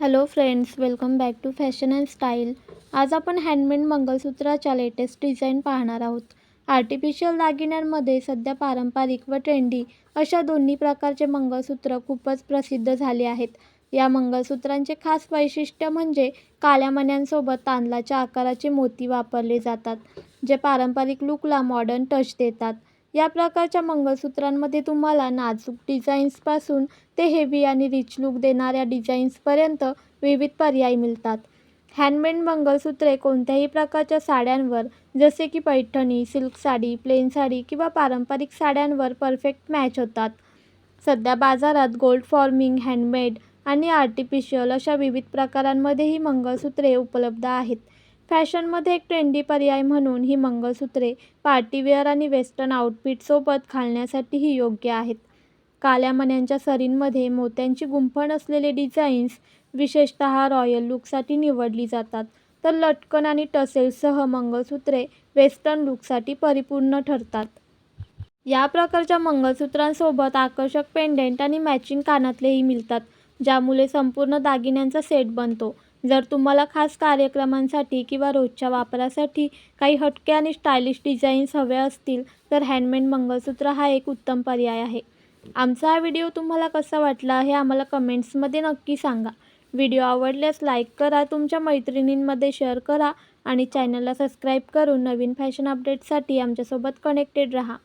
Hello friends welcome back to fashion and style आज आपण handmade मंगळसूत्राच्या latest design पाहणार आहोत. आर्टिफिशियल दागिन्यांमध्ये सध्या पारंपरिक व ट्रेंडी अशा दोन्ही प्रकारचे मंगळसूत्र खूपच प्रसिद्ध झाले आहेत. या मंगळसूत्रांचे खास वैशिष्ट्य म्हणजे काळ्या मण्यांसोबत तांदळाच्या आकाराचे मोती वापरले जातात जे पारंपरिक लुकला मॉडर्न टच देतात. या प्रकारच्या मंगळसूत्रांमध्ये तुम्हाला नाजूक डिझाईन्सपासून ते हेवी आणि रिच लूक देणाऱ्या डिझाईन्सपर्यंत विविध पर्याय मिळतात. हँडमेड मंगळसूत्रे कोणत्याही प्रकारच्या साड्यांवर जसे की पैठणी सिल्क साडी प्लेन साडी किंवा पारंपरिक साड्यांवर परफेक्ट मॅच होतात. सध्या बाजारात गोल्ड फॉर्मिंग हँडमेड आणि आर्टिफिशियल अशा विविध प्रकारांमध्येही मंगळसूत्रे उपलब्ध आहेत. फॅशनमध्ये एक ट्रेंडी पर्याय म्हणून ही मंगळसूत्रे पार्टीवेअर आणि वेस्टर्न आउटफिटसोबत घालण्यासाठीही योग्य आहेत. काल्या मण्यांच्या सरींमध्ये मोत्यांची गुंफण असलेले डिझाईन्स विशेषतः रॉयल लुकसाठी निवडली जातात. तर लटकन आणि टसेलसह मंगळसूत्रे वेस्टर्न लुकसाठी परिपूर्ण ठरतात. या प्रकारच्या मंगळसूत्रांसोबत आकर्षक पेंडेंट आणि मॅचिंग कानातलेही मिळतात ज्यामुळे संपूर्ण दागिन्यांचा सेट बनतो. जर तुम्हाला खास कार्यक्रमांसाठी किंवा रोजच्या वापरासाठी काही हटके आणि स्टायलिश डिझाईन्स हव्या असतील तर हँडमेड मंगळसूत्र हा एक उत्तम पर्याय आहे. आमचा हा व्हिडिओ तुम्हाला कसा वाटला हे आम्हाला कमेंट्समध्ये नक्की सांगा. व्हिडिओ आवडल्यास लाईक करा तुमच्या मैत्रिणींमध्ये शेअर करा आणि चॅनलला सबस्क्राईब करून नवीन फॅशन अपडेट्ससाठी आमच्यासोबत कनेक्टेड रहा.